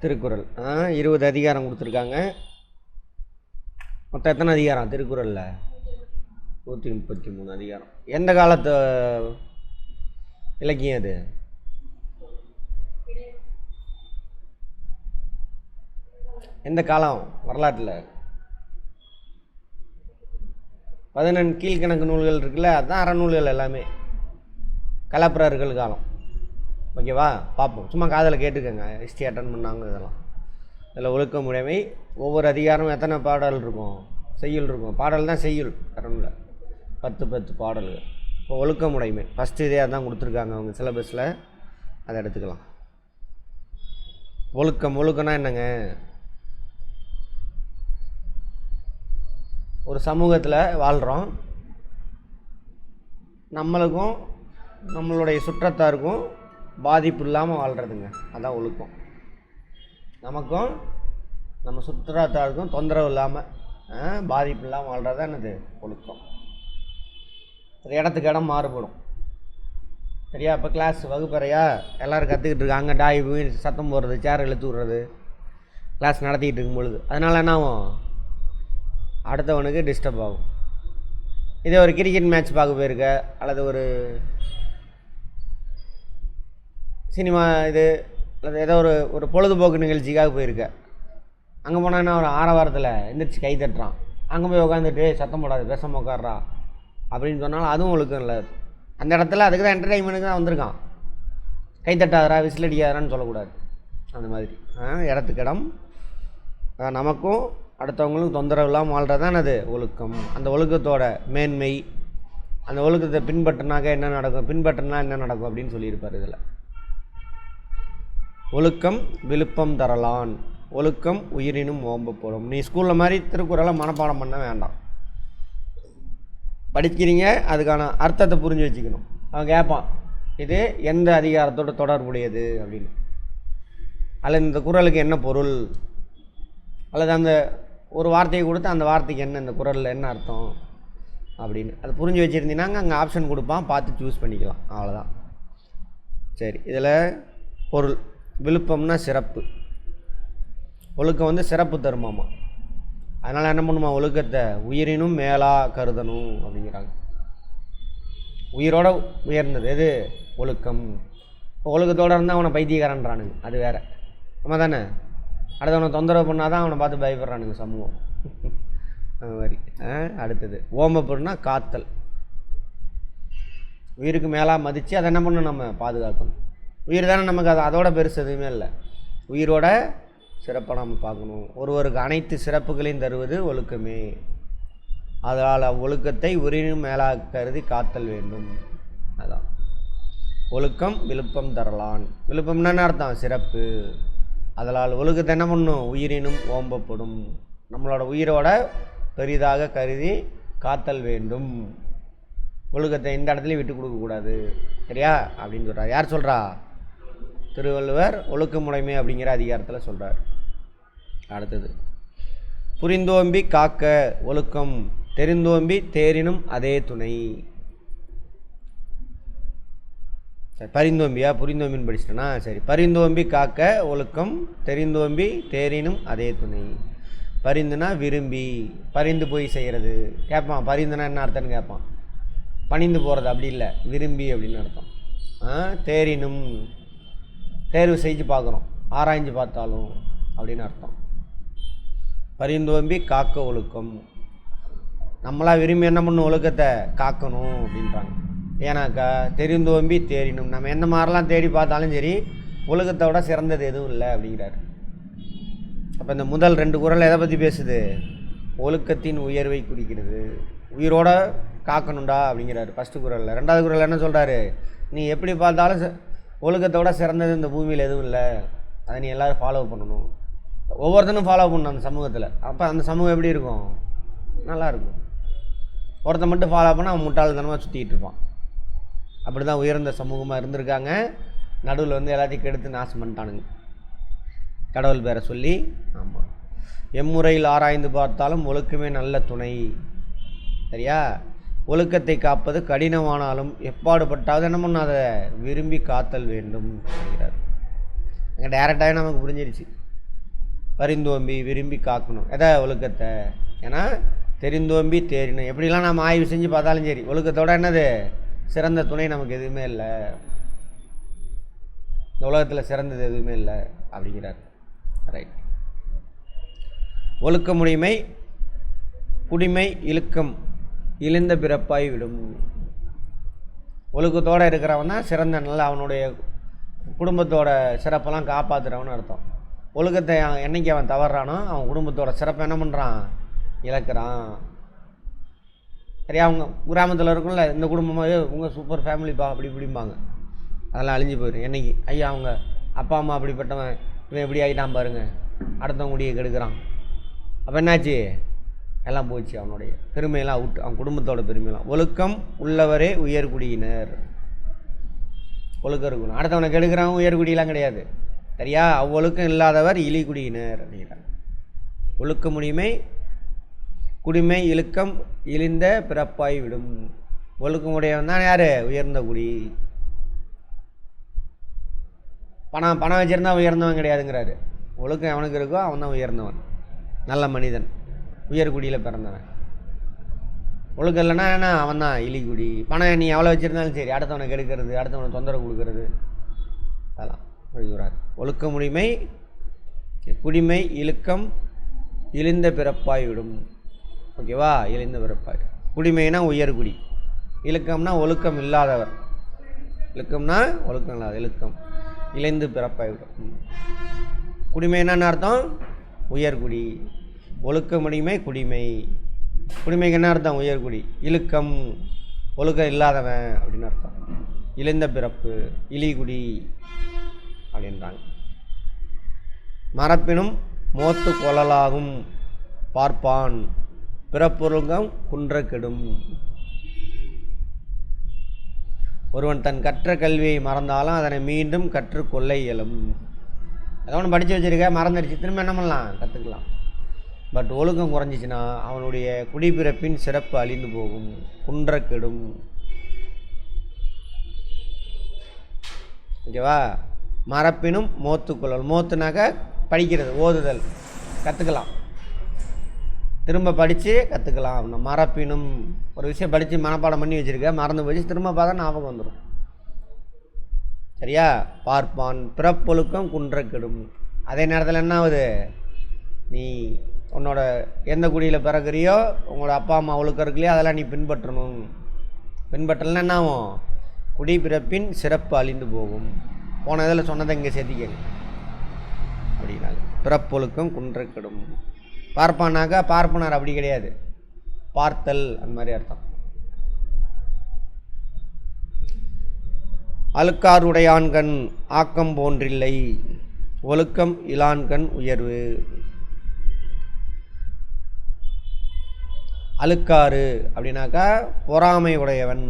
திருக்குறள். ஆ இருபது அதிகாரம் கொடுத்துருக்காங்க. மொத்தம் எத்தனை அதிகாரம்? திருக்குறளில்? நூற்றி முப்பத்தி மூணு அதிகாரம். எந்த காலத்து இலக்கியம் அது? எந்த காலம்? வரலாற்றில்? பதினெண் கீழ்கணக்கு நூல்கள் இருக்குல்ல அதுதான் அறநூல்கள் எல்லாமே. கலப்பிரர்கள் காலம். ஓகேவா? பார்ப்போம். சும்மா காதில் கேட்டுக்கோங்க. ஹிஸ்ட்ரி அட்டன் பண்ணாங்க இதெல்லாம். இதில் ஒழுக்க முறைமை ஒவ்வொரு அதிகாரமும் எத்தனை பாடல் இருக்கும்? செய்யுள் இருக்கும். பாடல் தான் செய்யுள் அறநூல பத்து பத்து பாடல்கள் இப்போ ஒழுக்க முறைமை. ஃபஸ்ட்டு இதே தான் கொடுத்துருக்காங்க அவங்க சிலபஸில் அதை எடுத்துக்கலாம். ஒழுக்கம். ஒழுக்கம்னா என்னங்க? ஒரு சமூகத்தில் வாழ்கிறோம் நம்மளுக்கும் நம்மளுடைய சுற்றத்தாருக்கும் பாதிப்பு இல்லாமல் வாழ்கிறதுங்க அதான் ஒழுக்கம். நமக்கும் நம்ம சுற்றுலாத்தாருக்கும் தொந்தரவு இல்லாமல் பாதிப்பு இல்லாமல் வாழ்கிறது தான் என்னது? ஒழுக்கம். ஒரு இடத்துக்கு இடம் மாறுபடும். சரியா? இப்போ கிளாஸ் வகுப்பறையா எல்லோரும் கற்றுக்கிட்டு இருக்காங்க. டாய் போய் சத்தம் போடுறது சேர் இழுத்து விட்றது. கிளாஸ் நடத்திக்கிட்டு இருக்கும் பொழுது. அதனால் என்ன ஆகும்? அடுத்தவனுக்கு டிஸ்டர்ப் ஆகும். இதே ஒரு கிரிக்கெட் மேட்ச் பார்க்க போயிருக்க அல்லது ஒரு சினிமா இது அல்லது ஏதோ ஒரு ஒரு பொழுதுபோக்கு நிகழ்ச்சிக்காக போயிருக்க. அங்கே போனான்னா ஒரு ஆரவாரத்தில் எந்திரிச்சு கை தட்டுறான். அங்கே போய் உட்காந்துட்டு சத்தம் போடாது பேசாம உட்காடுறா அப்படின்னு சொன்னாலும் அதுவும் ஒழுக்கம் இல்லை அந்த இடத்துல அதுக்கு தான் என்டர்டைன்மெண்ட்டுக்கு தான் வந்திருக்கான். கை தட்டாதரா விசில் அடிக்காதரான்னு சொல்லக்கூடாது. அந்த மாதிரி. ஆ, இடத்துக்கு இடம் நமக்கும் அடுத்தவங்களுக்கும் தொந்தரவு இல்லாமல் வாழ்கிறது தான் அது ஒழுக்கம். அந்த ஒழுக்கத்தோட மேன்மை அந்த ஒழுக்கத்தை பின்பற்றினாக்க என்ன நடக்கும் பின்பற்றினா என்ன நடக்கும் அப்படின்னு சொல்லியிருப்பார் இதில். ஒழுக்கம் விழுப்பம் தரலான். ஒழுக்கம் உயிரினும் ஓம்பப்படும் நீ ஸ்கூலில் மாதிரி திருக்குறளை மனப்பாடம் பண்ண வேண்டாம். படிக்கிறீங்க அதுக்கான அர்த்தத்தை புரிஞ்சு வச்சுக்கணும். அவன் கேட்பான் இது எந்த அதிகாரத்தோட தொடர்புடையது அப்படின்னு. அல்லது இந்த குறளுக்கு என்ன பொருள்? அல்லது அந்த ஒரு வார்த்தையை கொடுத்து அந்த வார்த்தைக்கு என்ன இந்த குறளில் என்ன அர்த்தம்? அப்படின்னு. அது புரிஞ்சு வச்சுருந்தீங்கன்னா அங்கே ஆப்ஷன் கொடுப்பான் பார்த்து சூஸ் பண்ணிக்கலாம். அவ்வளோதான் சரி இதில் பொருள். விழுப்பம்னா சிறப்பு. ஒழுக்கம் வந்து சிறப்பு தருமாமா. அதனால் என்ன பண்ணுமா? ஒழுக்கத்தை உயிரினும் மேலாக கருதணும் அப்படிங்கிறாங்க. உயிரோட உயர்ந்தது எது? ஒழுக்கம். இப்போ ஒழுக்கத்தோடு இருந்தால் அவனை பைத்தியக்காரன்றானுங்க. அது வேறு. நம்ம தானே அடுத்தவனை தொந்தரவு பண்ணால் தான் அவனை பார்த்து பயப்படுறானுங்க சமூகம். அது மாதிரி. ஆ, அடுத்தது. ஓமப்புன்னா காத்தல். உயிருக்கு மேலாக மதித்து அதை என்ன பண்ணணும் நம்ம பாதுகாக்கணும். உயிர் தானே நமக்கு அது அதோட பெருசு எதுவுமே இல்லை. உயிரோட சிறப்பாக நம்ம பார்க்கணும். ஒருவருக்கு அனைத்து சிறப்புகளையும் தருவது ஒழுக்கமே. அதனால் ஒழுக்கத்தை உயிரினும் மேலாக கருதி காத்தல் வேண்டும். அதான். ஒழுக்கம் விழுப்பம் தரலான். விழுப்பம்னா என்ன அர்த்தம்? சிறப்பு. அதனால் ஒழுக்கத்தை என்ன பண்ணும்? உயிரினும் ஓம்பப்படும். நம்மளோட உயிரோட பெரிதாக கருதி காத்தல் வேண்டும். ஒழுக்கத்தை எந்த இடத்துலையும் விட்டு கொடுக்கக்கூடாது சரியா? அப்படின்னு சொல்கிறா யார் சொல்கிறா திருவள்ளுவர் ஒழுக்கமுடைமை அப்படிங்கிற அதிகாரத்தில் சொல்கிறார் அடுத்தது புரிந்தோம்பி காக்க ஒழுக்கம் தெரிந்தோம்பி தேரினும் அதே துணை. சரி பரிந்தோம்பியா? புரிந்தோம்பின்னு படிச்சிட்டேனா? சரி பரிந்தோம்பி காக்க ஒழுக்கம் தெரிந்தோம்பி தேரினும் அதே துணை. பரிந்துனா விரும்பி பரிந்து போய் செய்கிறது கேட்பான் பரிந்துனா என்ன அர்த்தம்னு கேட்பான். பணிந்து போகிறது அப்படி இல்லை விரும்பி அப்படின்னு அர்த்தம். ஆ தேரினும் தேர்வு செஞ்சு பார்க்குறோம் ஆராய்ஞ்சு பார்த்தாலும் அப்படின்னு அர்த்தம். பரிந்தோம்பி காக்க ஒழுக்கம். நம்மளா விரும்பி என்ன பண்ணும்? ஒழுக்கத்தை காக்கணும் அப்படின்றாங்க. ஏன்னாக்கா தெரிந்தோம்பி தேறினும். நம்ம என்ன மாதிரிலாம் தேடி பார்த்தாலும் சரி ஒழுக்கத்தை விட சிறந்தது எதுவும் இல்லை அப்படிங்கிறாரு. அப்போ இந்த முதல் ரெண்டு குறள் எதை பற்றி பேசுது? ஒழுக்கத்தின் உயர்வை குறிக்கிறது. உயிரோட காக்கணுண்டா அப்படிங்கிறாரு. ஃபஸ்ட்டு குறளில் ரெண்டாவது குறள் என்ன சொல்கிறாரு நீ எப்படி பார்த்தாலும் ஒழுக்கத்தோட சிறந்தது இந்த பூமியில் எதுவும் இல்லை. அதை நீ எல்லோரும் ஃபாலோ பண்ணணும். ஒவ்வொருத்தனும் ஃபாலோ பண்ணணும் அந்த சமூகத்தில். அப்போ அந்த சமூகம் எப்படி இருக்கும்? நல்லா இருக்கும். ஒருத்தன் மட்டும் ஃபாலோ பண்ணால் அவன் முட்டாள்தனமாக சுற்றிக்கிட்டு இருப்பான். அப்படி தான் உயர்ந்த சமூகமாக இருந்திருக்காங்க. நடுவில் வந்து எல்லாத்தையும் கெடுத்து நாசம் பண்ணிட்டானுங்க. கடவுள் பேரை சொல்லி ஆமாம் எம்முறையில் ஆராய்ந்து பார்த்தாலும் ஒழுக்கமே நல்ல துணை. சரியா? ஒழுக்கத்தை காப்பது கடினமானாலும் எப்பாடுபட்டாவது என்ன அதை விரும்பி காத்தல் வேண்டும் அப்படிங்கிறார் அங்கே டேரெக்டாகவே நமக்கு புரிஞ்சிருச்சு. பரிந்தோம்பி விரும்பி காக்கணும். எதை? ஒழுக்கத்தை. ஏன்னா தெரிந்தோம்பி தேறினோம். எப்படிலாம் நம்ம ஆய்வு செஞ்சு பார்த்தாலும் சரி ஒழுக்கத்தோட என்னது? சிறந்த துணை நமக்கு எதுவுமே இல்லை. இந்த உலகத்தில் சிறந்தது எதுவுமே இல்லை அப்படிங்கிறார். ரைட் ஒழுக்க முடிமை குடிமை இழுக்கம். இழிந்த பிறப்பாய் விடும். ஒழுக்கத்தோடு இருக்கிறவன் தான் சிறந்த நல்ல அவனுடைய குடும்பத்தோட சிறப்பெல்லாம் காப்பாற்றுறவன் அர்த்தம். ஒழுக்கத்தை அவன் என்னைக்கு அவன் தவறானோ அவன் குடும்பத்தோட சிறப்பை என்ன பண்ணுறான் இழக்கிறான். சரியா? அவங்க கிராமத்தில் இருக்கும்ல இந்த குடும்பமாக உங்கள் சூப்பர் ஃபேமிலிப்பா அப்படி இப்படிம்பாங்க. அதெல்லாம் அழிஞ்சு போயிடும் என்னைக்கு? ஐயா அவங்க அப்பா அம்மா அப்படிப்பட்டவன் இவன் எப்படி ஆகிட்டான் பாருங்க. அடுத்தவங்க முடியை கெடுக்கிறான். அப்போ என்னாச்சு? எல்லாம் போச்சு அவனுடைய. பெருமையெல்லாம் அவுட் அவன் குடும்பத்தோட பெருமையெல்லாம். ஒழுக்கம் உள்ளவரே உயர்குடியினர். ஒழுக்கம் இருக்கணும். அடுத்தவனை கெடுக்கிறவன் உயர்குடியெலாம் கிடையாது. சரியா? அவ்வொழுக்கம் இல்லாதவர் இழிகுடியினர் அப்படிங்கிறாங்க. ஒழுக்க முடியுமை குடிமை இழுக்கம் இழிந்த பிறப்பாய் விடும். ஒழுக்கமுடையவன் தான் யார்? உயர்ந்த குடி. பணம் பணம் வச்சுருந்தா உயர்ந்தவன் கிடையாதுங்கிறாரு. ஒழுக்கம் எவனுக்கு இருக்கோ அவன் தான் உயர்ந்தவன். நல்ல மனிதன். உயர்குடியில் பிறந்தவன். ஒழுக்கம் இல்லைன்னா என்ன? அவன் தான் இலிகுடி. பணம் நீ எவ்வளோ வச்சுருந்தாலும் சரி அடுத்தவனுக்கு எடுக்கிறது அடுத்தவனை தொந்தரவு கொடுக்கறது. அதெல்லாம் வழிகிறார் ஒழுக்க முடிமை குடிமை இழுக்கம் இழிந்த பிறப்பாய் விடும் ஓகேவா? இழிந்த பிறப்பாய். குடிமைனா உயர்குடி. இழுக்கம்னா ஒழுக்கம் இல்லாதவர். இழுக்கம்னா ஒழுக்கம் இல்லாத இழுக்கம். இழைந்து பிறப்பாய் விடும் ம். குடிமைன்னா அர்த்தம்? உயர்குடி. ஒழுக்கமுடிமை குடிமை. குடிமைக்கு என்ன அர்த்தம்? உயர்குடி இழுக்கம் ஒழுக்கம் இல்லாதவன் அப்படின்னு அர்த்தம். இழிந்த பிறப்பு இலிகுடி அப்படின்றாங்க. மரப்பினும் மோத்து கொழலாகும் பார்ப்பான். பிறப்பொருங்கம் குன்ற கெடும் ஒருவன் தன் கற்ற கல்வியை மறந்தாலும் அதனை மீண்டும் கற்றுக்கொள்ள இயலும். ஏதோ ஒன்று படித்து வச்சிருக்க மறந்துடுச்சு. திரும்ப என்ன பண்ணலாம்? கற்றுக்கலாம் பட் ஒழுக்கம் குறைஞ்சிச்சின்னா அவனுடைய குடிப்பிறப்பின் சிறப்பு அழிந்து போகும். குன்ற கெடும் ஓகேவா மரப்பினும் மோத்துக்குழல் மோத்துனாக்க படிக்கிறது ஓதுதல். கற்றுக்கலாம் திரும்ப படித்து கற்றுக்கலாம் மரப்பினும் ஒரு விஷயம் படித்து மனப்பாடம் பண்ணி வச்சுருக்க மறந்து போச்சு திரும்ப பார்த்தா ஞாபகம் வந்துடும் சரியா? பார்ப்பான் பிறப்பொழுக்கம் குன்ற கெடும் அதே நேரத்தில் என்ன ஆகுது? நீ உன்னோட எந்த குடியில் பிறகுறியோ உங்களோட அப்பா அம்மா ஒழுக்கம் அதெல்லாம் நீ பின்பற்றணும். பின்பற்றலைன்னா என்ன ஆகும் குடிப்பிறப்பின் சிறப்பு அழிந்து போகும். போன இதில் சொன்னதை இங்கே சேர்த்திக்கங்க. அப்படின்னா பிறப்பொழுக்கம் குன்றக்கிடும். கெடும் பார்ப்பானாக்கா பார்ப்பனர் அப்படி கிடையாது. பார்த்தல் அந்த மாதிரி அர்த்தம். அழுக்காருடையான்கண் ஆக்கம் போன்றில்லை. ஒழுக்கம் இலான்கண் உயர்வு. அழுக்காறு அப்படின்னாக்கா பொறாமை உடையவன்.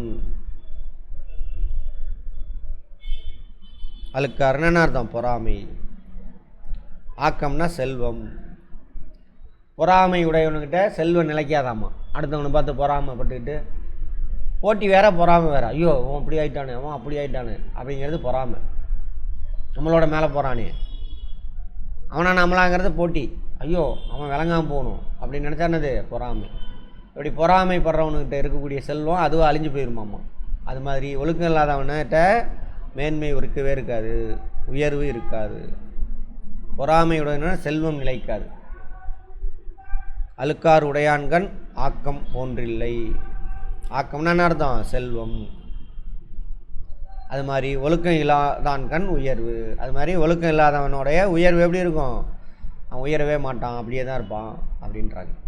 அழுக்காருன்னு என்ன அர்த்தம்? பொறாமை. ஆக்கம்னா செல்வம். பொறாமை உடையவனுக்கிட்ட செல்வம் நிலைக்காதாமா. அடுத்தவனை பார்த்து பொறாமைப்பட்டுக்கிட்டு போட்டி வேற பொறாமை வேற. ஐயோ அவன் அப்படி ஆயிட்டானு அவன் அப்படி ஆயிட்டானு. அப்படிங்கிறது பொறாமை. நம்மளோட மேலே போகிறானே அவனா நம்மளாங்கிறது போட்டி. ஐயோ அவன் விளங்காம போகணும். அப்படின்னு நினச்சா என்னது? பொறாமை. இப்படி பொறாமைப்படுறவனுக்கிட்ட இருக்கக்கூடிய செல்வம் அதுவும் அழிஞ்சு போயிருமாம்மா அது மாதிரி ஒழுக்கம் இல்லாதவன்கிட்ட மேன்மை இருக்கவே இருக்காது உயர்வு இருக்காது. பொறாமையுடன செல்வம் நிலைக்காது. அழுக்கார் உடையான்கண் ஆக்கம் போன்றில்லை. ஆக்கம்னா என்ன அர்த்தம்? செல்வம். அது மாதிரி ஒழுக்கம் இல்லாதான் கண் உயர்வு. அது மாதிரி ஒழுக்கம் இல்லாதவனுடைய உயர்வு எப்படி இருக்கும்? அவன் உயரவே மாட்டான் அப்படியே தான் இருப்பான் அப்படின்றாங்க.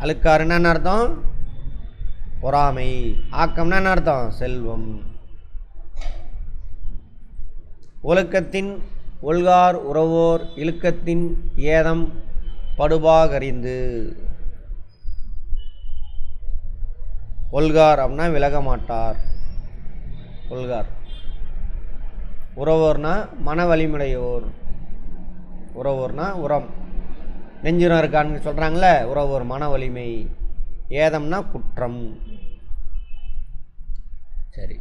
அழுக்காருன்னா என்ன அர்த்தம்? பொறாமை. ஆக்கம்னா என்ன அர்த்தம்? செல்வம். ஒழுக்கத்தின் ஒல்கார் உறவோர் இழுக்கத்தின் ஏதம் படுபாகறிந்து. ஒல்கார் அப்படின்னா விலக மாட்டார். ஒல்கார் உறவோர்னா மன வலிமுடையோர் உறவோர்னா உரம். நெஞ்சுரம் இருக்கான்னு சொல்கிறாங்களே உறவோர் மன வலிமை. ஏதம்னா குற்றம். சரி.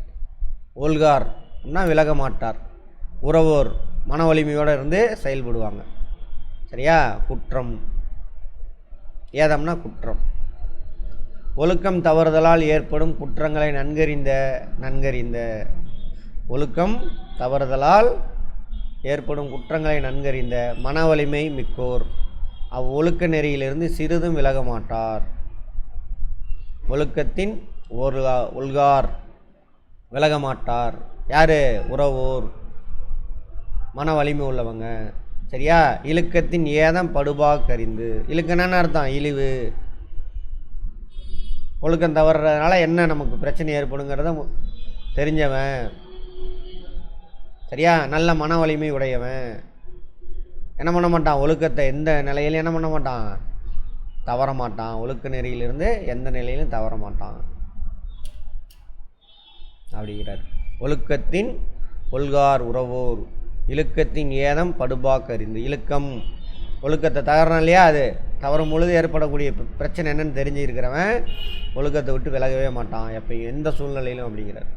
ஒல்கார்னா விலக மாட்டார். உறவோர் மன வலிமையோடு இருந்து செயல்படுவாங்க. சரியா? குற்றம். ஏதம்னா குற்றம். ஒழுக்கம் தவறுதலால் ஏற்படும் குற்றங்களை நன்கறிந்த நன்கறிந்த. ஒழுக்கம் தவறுதலால் ஏற்படும் குற்றங்களை நன்கறிந்த. மன வலிமை மிக்கோர். அவ்வொழுக்க நெறியிலிருந்து சிறிதும் விலக மாட்டார் ஒழுக்கத்தின் ஒரு உள்கார் விலக மாட்டார் யார்? உறவோர். மன வலிமை உள்ளவங்க. சரியா? இழுக்கத்தின் ஏதம் படுபாக்கறிந்து இழுக்கணும்னு அர்த்தம்? இழிவு. ஒழுக்கம் தவறுறதுனால என்ன நமக்கு பிரச்சனை ஏற்படுங்கிறத தெரிஞ்சவன். சரியா? நல்ல மன வலிமை உடையவன். என்ன பண்ண மாட்டான்? ஒழுக்கத்தை எந்த நிலையிலும் என்ன பண்ண மாட்டான்? தவற மாட்டான். ஒழுக்க நெறியிலிருந்து எந்த நிலையிலும் தவற மாட்டான். அப்படிங்கிறார். ஒழுக்கத்தின் ஒல்கார் உறவோர். இழுக்கத்தின் ஏதம் படுபாக்கறிந்து இழுக்கம். ஒழுக்கத்தை தகரணம் இல்லையா அது? தவறும் பொழுது ஏற்படக்கூடிய பிரச்சனை என்னன்னு தெரிஞ்சிருக்கிறவன் ஒழுக்கத்தை விட்டு விலகவே மாட்டான். எப்போ எந்த சூழ்நிலையிலும் அப்படிங்கிறார்.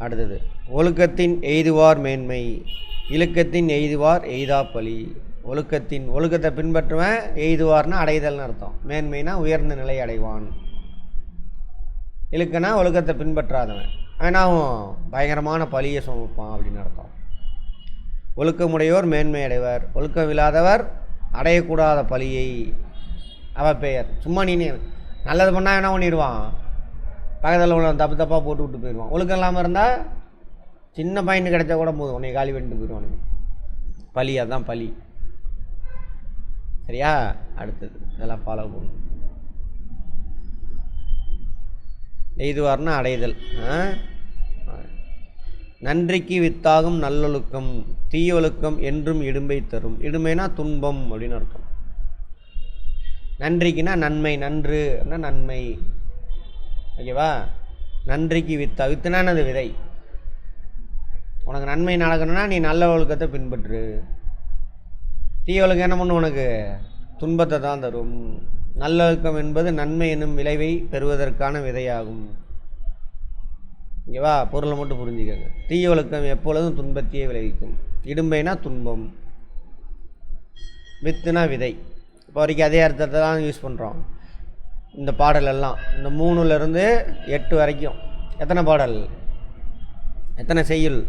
அடுத்தது ஒழுக்கத்தின் எய்துவார் மேன்மை இழுக்கத்தின் எய்துவார் எய்தாப்பலி ஒழுக்கத்தின் ஒழுக்கத்தை பின்பற்றுவேன் எய்துவார்னா அடைதல்னு அர்த்தம். மேன்மைனா உயர்ந்த நிலை அடைவான். இழுக்கனா ஒழுக்கத்தை பின்பற்றாதவன். அவனாவும் பயங்கரமான பழியை சுமப்பான் அப்படின்னு அர்த்தம். ஒழுக்கமுடையோர் மேன்மை அடைவர். ஒழுக்கம் இல்லாதவர் அடையக்கூடாத பழியை. அவ பெயர். சும்மா நீ நீ- நல்லது பண்ணால் என்ன பண்ணிடுவான்? பக்கத்தில் உள்ள தப்பு தப்பாக போட்டு விட்டு போயிடுவான். ஒழுக்கம் இல்லாமல் இருந்தால் சின்ன பையனு கிடைச்சா கூட போதும். உன்னை காலி பண்ணிட்டு போயிடுவானுங்க பழி அதுதான் பழி. சரியா? அடுத்தது. இதெல்லாம் ஃபாலோ பண்ணணும் எய்துவார்னா அடைதல். ஆ? நன்றிக்கு வித்தாகும் நல்லொழுக்கம் தீயொழுக்கம் என்றும் இடும்பை தரும். இடுமைனா துன்பம் அப்படின்னு அர்த்தம். நன்றிக்குனா நன்மை நன்று அப்படின்னா நன்மை. ஓகேவா? நன்றிக்கு வித்தா வித்துனானது விதை. உனக்கு நன்மை நடக்கணும்னா நீ நல்ல ஒழுக்கத்தை பின்பற்று. தீய ஒழுக்கம் என்ன பண்ணும் உனக்கு? துன்பத்தை தான் தரும். நல்லொழுக்கம் என்பது நன்மை என்னும் விளைவை பெறுவதற்கான விதையாகும். ஓகேவா? பொருளை மட்டும் புரிஞ்சுக்கங்க. தீய ஒழுக்கம் எப்பொழுதும் துன்பத்தையே விளைவிக்கும். இடும்பைனா துன்பம். வித்துனா விதை. இப்போ வரைக்கும் அதே அர்த்தத்தை தான் யூஸ் பண்ணுறோம் இந்த பாடலெல்லாம். இந்த மூணுலேருந்து எட்டு வரைக்கும். எத்தனை பாடல்? எத்தனை செய்யுள்?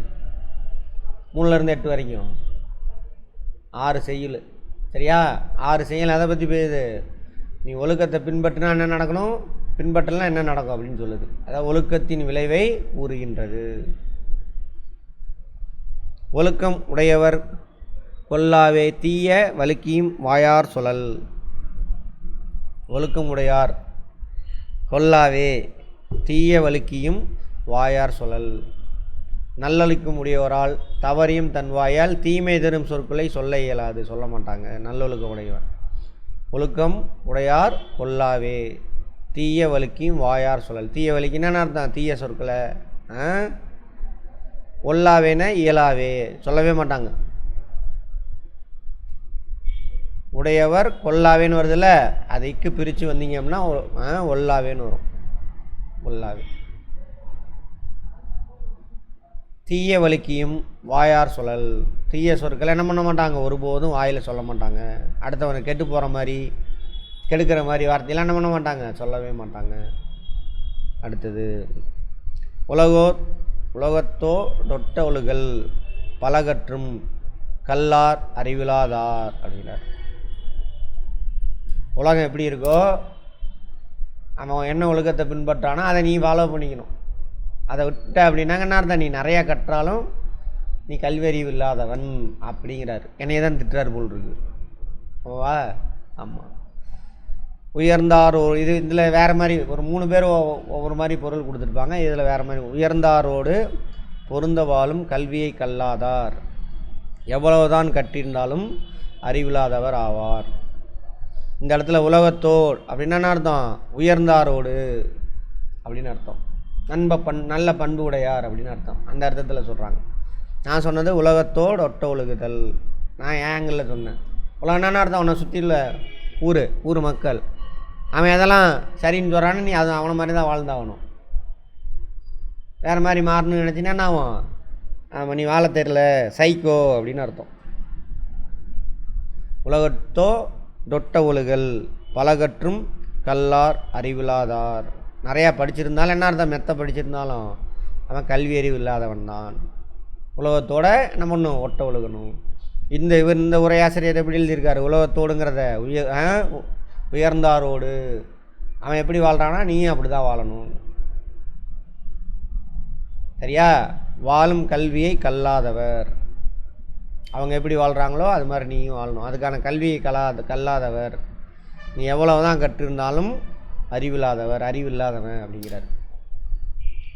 மூணுலேருந்து எட்டு வரைக்கும். ஆறு செய்யுள். சரியா? ஆறு செய்யுள். அதை பற்றி போயுது நீ ஒழுக்கத்தை பின்பற்றினா என்ன நடக்கணும்? பின்பற்றலாம் என்ன நடக்கும் அப்படின்னு சொல்லுது. அதாவது ஒழுக்கத்தின் விளைவை கூறுகின்றது. ஒழுக்கம் உடையவர் கொல்லாவே தீய வழுக்கியும் வாயார் சொல்லல் ஒழுக்கம் உடையார் கொல்லாவே தீய வழுக்கியும் வாயார் சொல்லல். நல்லொழுக்கம் உடையவரால் தவறியும் தன் வாயால் தீமை தரும் சொற்களை சொல்ல இயலாது சொல்ல மாட்டாங்க. நல்லொழுக்கம் உடையவர் ஒழுக்கம் உடையார் கொல்லாவே தீய வழுக்கியும் வாயார் சொல்லல். தீய வலிக்குன்னா என்னென்ன அர்த்தம்? தீய சொற்களை? ஆ? ஒல்லாவேன இயலாவே சொல்லவே மாட்டாங்க. உடையவர் கொல்லாவேன்னு வருதுல்ல அதைக்கு பிரித்து வந்தீங்க அப்படின்னா ஆ, ஒல்லாவேன்னு வரும். ஒல்லாவே. தீய வலிக்கியும் வாயார் சொல்லல் தீய சொற்களை என்ன பண்ண மாட்டாங்க? ஒருபோதும் வாயில் சொல்ல மாட்டாங்க. அடுத்தவனை கெட்டு போகிற மாதிரி கெடுக்கிற மாதிரி வார்த்தையெல்லாம் என்ன பண்ண மாட்டாங்க? சொல்லவே மாட்டாங்க. அடுத்தது உலகோர் உலகத்தோ தொட்ட ஒழுகல் பலகற்றும் கல்லார் அறிவிலாதார் அப்படிங்கிறார். உலகம் எப்படி இருக்கோ அவன் என்ன ஒழுக்கத்தை பின்பற்றானோ அதை நீ ஃபாலோ பண்ணிக்கணும். அதை விட்ட அப்படின்னாங்க என்ன அர்த்தம்? நீ நிறையா கற்றாலும் நீ கல்வியறிவு இல்லாதவன் அப்படிங்கிறார். என்னைய தான் திட்டுறார் போல் இருக்கு. ஓவா ஆமாம் உயர்ந்தார் ஒரு இது இதில் வேறு மாதிரி ஒரு மூணு பேர் ஒவ்வொரு மாதிரி பொருள் கொடுத்துருப்பாங்க. இதில் வேறு மாதிரி உயர்ந்தாரோடு பொருந்த வாழும் கல்வியை கல்லாதார். எவ்வளவுதான் கட்டியிருந்தாலும் அறிவில்லாதவர் ஆவார். இந்த இடத்துல உலகத்தோர் அப்படின்னா என்ன அர்த்தம்? உயர்ந்தாரோடு அப்படின்னு அர்த்தம். நண்ப பண் நல்ல பண்பு உடையார் அப்படின்னு அர்த்தம். அந்த அர்த்தத்தில் சொல்கிறாங்க நான் சொன்னது உலகத்தோடு ஒட்ட ஒழுகுதல். நான் ஏங்கில் ஆங்கிளில் சொன்னேன். உலகம் என்ன அர்த்தம்? அவனை சுற்றியுள்ள ஊர் ஊர் மக்கள். அவன் எதெல்லாம் சரின்னு சொல்கிறான்னு நீ அது அவனை மாதிரி தான் வாழ்ந்தாகணும் வேறு மாதிரி மாறணும்னு நினச்சின்னா என்ன ஆகும்? ஆமாம் நீ வாழ தெரில சைக்கோ அப்படின்னு அர்த்தம். உலகத்தோ தொட்ட ஒழுகல் பலகற்றும் கல்லார் அறிவில்லாதார் நிறையா படிச்சிருந்தாலும் என்ன அர்த்தம்? மெத்த படிச்சிருந்தாலும் அவன் கல்வி அறிவு இல்லாதவன் தான். உலகத்தோட நம்ம ஒன்றும் ஒட்ட ஒழுகணும். இந்த இவர் இந்த உரையாசிரியர் எப்படி எழுதியிருக்காரு? உலகத்தோடுங்கிறத உயர் ஆ? உயர்ந்தாரோடு. அவன் எப்படி வாழ்கிறானா நீயும் அப்படி தான் வாழணும். சரியா? வாழும் கல்வியை கல்லாதவர். அவங்க எப்படி வாழ்கிறாங்களோ அது மாதிரி நீயும் வாழணும். அதுக்கான கல்வி கலாத கல்லாதவர். நீ எவ்வளவு தான் கற்றிருந்தாலும் அறிவில்லாதவர் அறிவில்லாதவன் அப்படிங்கிறார்.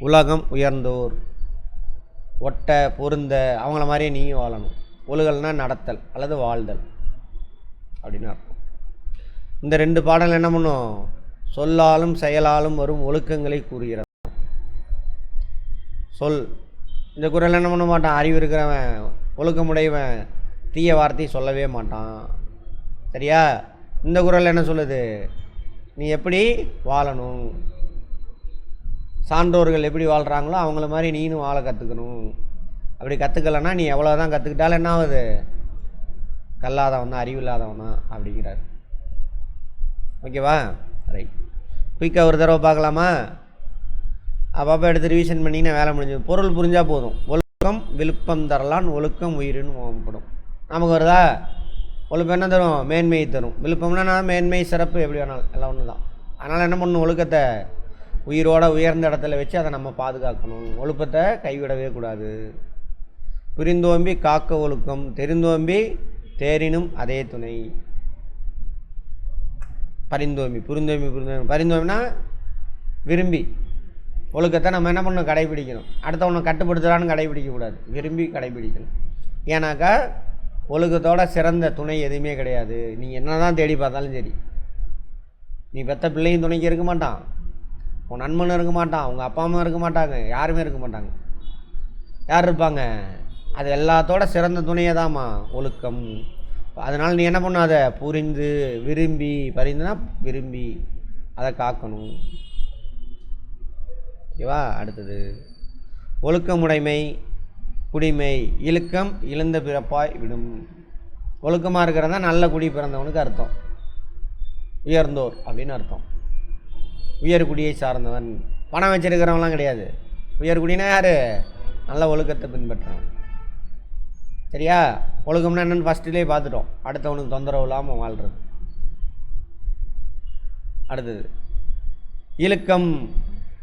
உலகம் உயர்ந்தோர். ஒட்ட பொருந்த அவங்கள மாதிரியே நீயும் வாழணும். ஒழுகல்னா நடத்தல் அல்லது வாழ்தல் அப்படின்னு அர்த்தம். இந்த ரெண்டு பாடல் என்ன பண்ணும்? சொல்லாலும் செயலாலும் வரும் ஒழுக்கங்களை கூறுகிறது. சொல். இந்த குரல் என்ன பண்ண மாட்டான்? அறிவு இருக்கிறவன் ஒழுக்கமுடையவன் தீய வார்த்தையும் சொல்லவே மாட்டான். சரியா? இந்த குரல் என்ன சொல்லுது? நீ எப்படி வாழணும்? சான்றோர்கள் எப்படி வாழ்கிறாங்களோ அவங்கள மாதிரி நீனும் வாழ கற்றுக்கணும் அப்படி கற்றுக்கலன்னா நீ எவ்வளோ தான் கற்றுக்கிட்டாலும் என்ன ஆகுது? கல்லாதவன் தான் அறிவில்லாதவன் தான் அப்படிங்கிறார். ஓகேவா? ரைட் குயிக்காக ஒரு தடவை பார்க்கலாமா? அப்பப்போ எடுத்து ரிவிஷன் பண்ணிங்கன்னா வேலை முடிஞ்சது பொருள் புரிஞ்சால் போதும். ஒழுக்கம் விழுப்பம் தரலான் ஒழுக்கம் உயிரின்னு ஓம்படும். நமக்கு வருதா? ஒழுக்கம் என்ன தரும்? மேன்மை தரும். விழுப்பம்னா நான் மேன்மை சிறப்பு எப்படி வேணாலும். எல்லாம் ஒன்று தான் அதனால் என்ன பண்ணணும்? ஒழுக்கத்தை உயிரோட உயர்ந்த இடத்துல வச்சு அதை நம்ம பாதுகாக்கணும். ஒழுக்கத்தை கைவிடவே கூடாது. புரிந்தோம்பி காக்க ஒழுக்கம் தெரிந்தோம்பி தேரினும் அதே துணை. பரிந்தோம்பி புரிந்தோம்பி புரிந்தோம்பி. பரிந்தோம்பினா விரும்பி. ஒழுக்கத்தை நம்ம என்ன பண்ணணும்? கடைபிடிக்கணும். அடுத்தவனை கட்டுப்படுத்துகிறான்னு கடைபிடிக்கக்கூடாது விரும்பி கடைபிடிக்கணும். ஏன்னாக்கா ஒழுக்கத்தோட சிறந்த துணை எதுவுமே கிடையாது. நீ என்ன தான் தேடி பார்த்தாலும் சரி. நீ பெற்ற பிள்ளையும் துணைக்கு இருக்க மாட்டான். உன் நண்பனும் இருக்க மாட்டான். உங்கள் அப்பா அம்மா இருக்க மாட்டாங்க. யாருமே இருக்க மாட்டாங்க. யார் இருப்பாங்க? அது எல்லாத்தோட சிறந்த துணையே தாம்மா ஒழுக்கம். அதனால் நீ என்ன பண்ணாத? புரிந்து விரும்பி பறிந்துனா விரும்பி அதை காக்கணும். ஓகேவா? அடுத்தது. ஒழுக்கமுடைமை குடிமை இழுக்கம் இழந்த பிறப்பாய் விடும். ஒழுக்கமாக இருக்கிறதா? நல்ல குடி பிறந்தவனுக்கு அர்த்தம். உயர்ந்தோர் அப்படின்னு அர்த்தம். உயர்குடியை சார்ந்தவன். பணம் வச்சிருக்கிறவங்களாம் கிடையாது. உயர்குடினா யார்? நல்ல ஒழுக்கத்தை பின்பற்றுறவன் சரியா? ஒழுக்கம்னா என்னென்னு ஃபஸ்ட்டுலேயே பார்த்துட்டோம். அடுத்தவனுக்கு தொந்தரவு இல்லாமல் வாழ்கிறது அடுத்தது. இழுக்கம்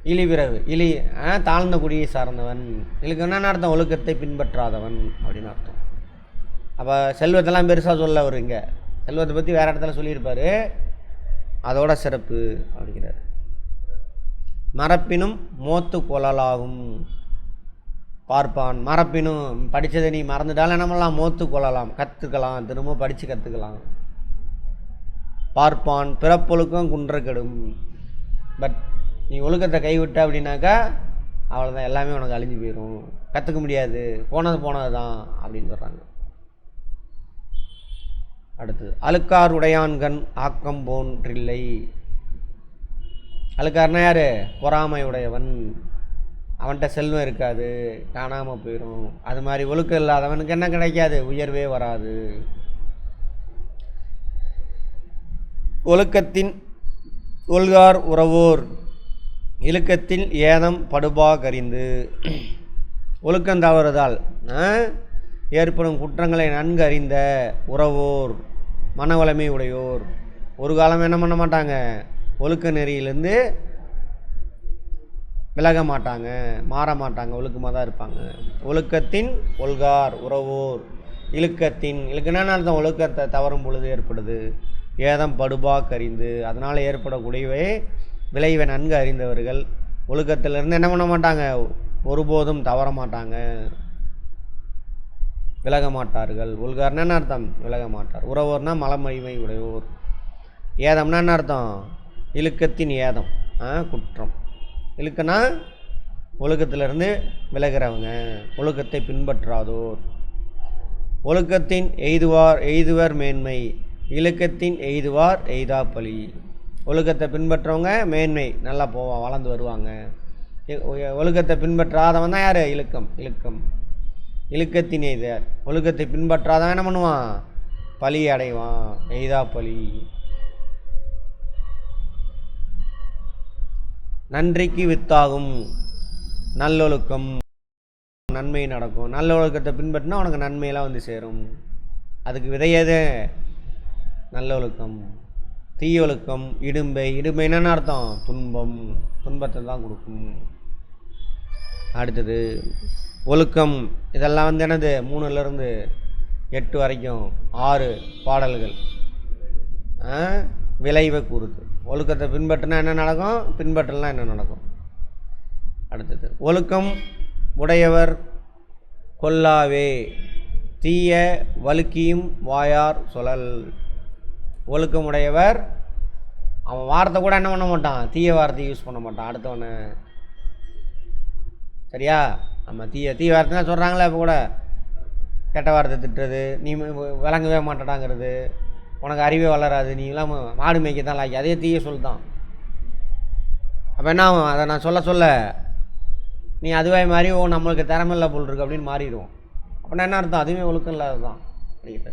இழிவிரவு இழி ஆ, தாழ்ந்த குடியை சார்ந்தவன். இதுக்கு என்ன அர்த்தம்? ஒழுக்கத்தை பின்பற்றாதவன் அப்படின்னு அர்த்தம். அப்போ செல்வத்தெல்லாம் பெருசாக சொல்ல அவர் இங்கே. செல்வத்தை பற்றி வேறு இடத்துல சொல்லியிருப்பார். அதோட சிறப்பு அப்படிங்கிறார். மரப்பினும் மோத்து கொள்ளலாகும் பார்ப்பான் மரப்பினும் படித்ததை நீ மறந்துட்டாலும் என்னமெல்லாம் மோத்து கொள்ளலாம் கற்றுக்கலாம் திரும்ப படித்து கற்றுக்கலாம் பார்ப்பான் பிறப்பொழுக்கம் குன்ற கெடும் பட் நீ ஒழுக்கத்தை கைவிட்ட அப்படின்னாக்கா அவ்வளோதான் எல்லாமே உனக்கு அழிஞ்சு போயிடும் கற்றுக்க முடியாது. போனது போனது தான் அப்படின்னு சொல்கிறாங்க அடுத்தது அழுக்கார் உடையான்கண் ஆக்கம் போன்றில்லை. அழுக்கார்னா யார்? பொறாமை உடையவன். அவன்கிட்ட செல்வம் இருக்காது. காணாமல் போயிடும் அது மாதிரி ஒழுக்கம் இல்லாதவனுக்கு என்ன கிடைக்காது? உயர்வே வராது. ஒழுக்கத்தின் ஒல்கார் உறவோர் இழுக்கத்தில் ஏதம் படுபா கறிந்து ஒழுக்கம் தவறுதால் ஏற்படும் குற்றங்களை நன்கு அறிந்த உறவோர் மனவளமை உடையோர். ஒரு காலம் என்ன பண்ண மாட்டாங்க? ஒழுக்க நெறியிலேருந்து விலக மாட்டாங்க மாற மாட்டாங்க ஒழுக்கமாக தான் இருப்பாங்க. ஒழுக்கத்தின் ஒல்கார் உறவோர். இழுக்கத்தின் இழுக்குன்னா அர்த்தம்? ஒழுக்கத்தை தவறும் பொழுது ஏற்படுது. ஏதம் படுபா கறிந்து அதனால் ஏற்படக்கூடியவை விளைவை நன்கு அறிந்தவர்கள் ஒழுக்கத்திலிருந்து என்ன பண்ண மாட்டாங்க? ஒருபோதும் தவற மாட்டாங்க. விலக மாட்டார்கள். உள்கார்னா என்ன அர்த்தம்? விலக மாட்டார். உறவோர்னா மலமழிமை உடையோர். ஏதம்னா என்ன அர்த்தம்? இழுக்கத்தின் ஏதம். ஆ குற்றம். இழுக்கனா ஒழுக்கத்திலிருந்து விலகிறவங்க. ஒழுக்கத்தை பின்பற்றாதோர். ஒழுக்கத்தின் எய்துவார் எய்துவர் மேன்மை. இழுக்கத்தின் எய்துவார் எய்தாப்பலி ஒழுக்கத்தை பின்பற்றவங்க மேன்மை. நல்லா போவான் வளர்ந்து வருவாங்க. ஒழுக்கத்தை பின்பற்றாதவன் தான் யார்? இழுக்கம் இழுக்கம். இழுக்கத்தின் எய்தார் ஒழுக்கத்தை பின்பற்றாதான் என்ன பண்ணுவான்? பழி அடைவான். எய்தா பழி. நன்றிக்கு வித்தாகும். நல்லொழுக்கம். நன்மை நடக்கும். நல்ல ஒழுக்கத்தை பின்பற்றினா உனக்கு நன்மையெல்லாம் வந்து சேரும். அதுக்கு விதையது நல்ல ஒழுக்கம் தீய ஒழுக்கம் இடும்பை இடும்பை என்னென்ன அர்த்தம்? துன்பம். துன்பத்தை தான் கொடுக்கும். அடுத்தது ஒழுக்கம். இதெல்லாம் வந்து என்னது? மூணுலேருந்து எட்டு வரைக்கும் ஆறு பாடல்கள். விளைவை கூறுது. ஒழுக்கத்தை பின்பற்றினா என்ன நடக்கும்? பின்பற்றலாம் என்ன நடக்கும்? அடுத்தது ஒழுக்கம் உடையவர் கொல்லாவே. தீய வழுக்கியும் வாயார் சொலல் ஒழுக்கம் உடையவர் அவன் வார்த்தை கூட என்ன பண்ண மாட்டான். தீய வார்த்தை யூஸ் பண்ண மாட்டான். அடுத்தவனை. சரியா? நம்ம தீய தீய வார்த்தை சொல்கிறாங்களே இப்போ கூட. கெட்ட வார்த்தை திட்டுறது நீ விளங்கவே மாட்டடாங்கிறது உனக்கு அறிவே வளராது நீ மாடு மேய்க்க தான் லாக்கி அதே தீய சொல் தான் அப்போ என்ன ஆகும்? அதை நான் சொல்ல சொல்ல. நீ அதுவே மாதிரி ஓ நம்மளுக்கு திறமை இல்லை போல் இருக்கு அப்படின்னு மாறிடுவோம். அப்படின்னா என்ன அர்த்தம்? அதுவுமே ஒழுக்கம் இல்லாதது தான் அப்படிங்கிட்ட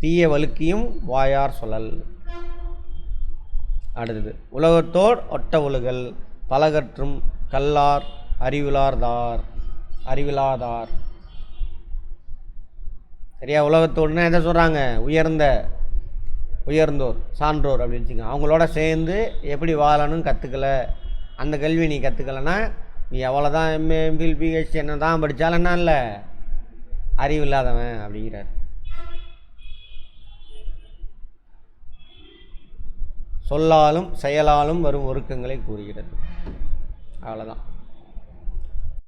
தீய வழுக்கியும் வாயார் சொல்லல். அடுத்தது உலகத்தோர் ஒட்ட ஒழுகல் பலகற்றும் கல்லார் அறிவிலார்தார் அறிவிலாதார். சரியா? உலகத்தோடுனா எதை சொல்கிறாங்க உயர்ந்த உயர்ந்தோர் சான்றோர் அப்படின்னு வச்சுக்கோங்க. அவங்களோட சேர்ந்து எப்படி வாழணும்னு கற்றுக்கல அந்த கல்வி நீ கற்றுக்கலன்னா நீ எவ்வளோ தான் எம்ஏ எம்பிஎல் பிஹெச்டி என்ன தான் படித்தாலும் என்ன இல்லை? அறிவு இல்லாதவன் அப்படிங்கிறார். சொல்லாலும் செயலாலும் வரும் ஒருக்கங்களை கூறுகிறது. அவ்வளோதான்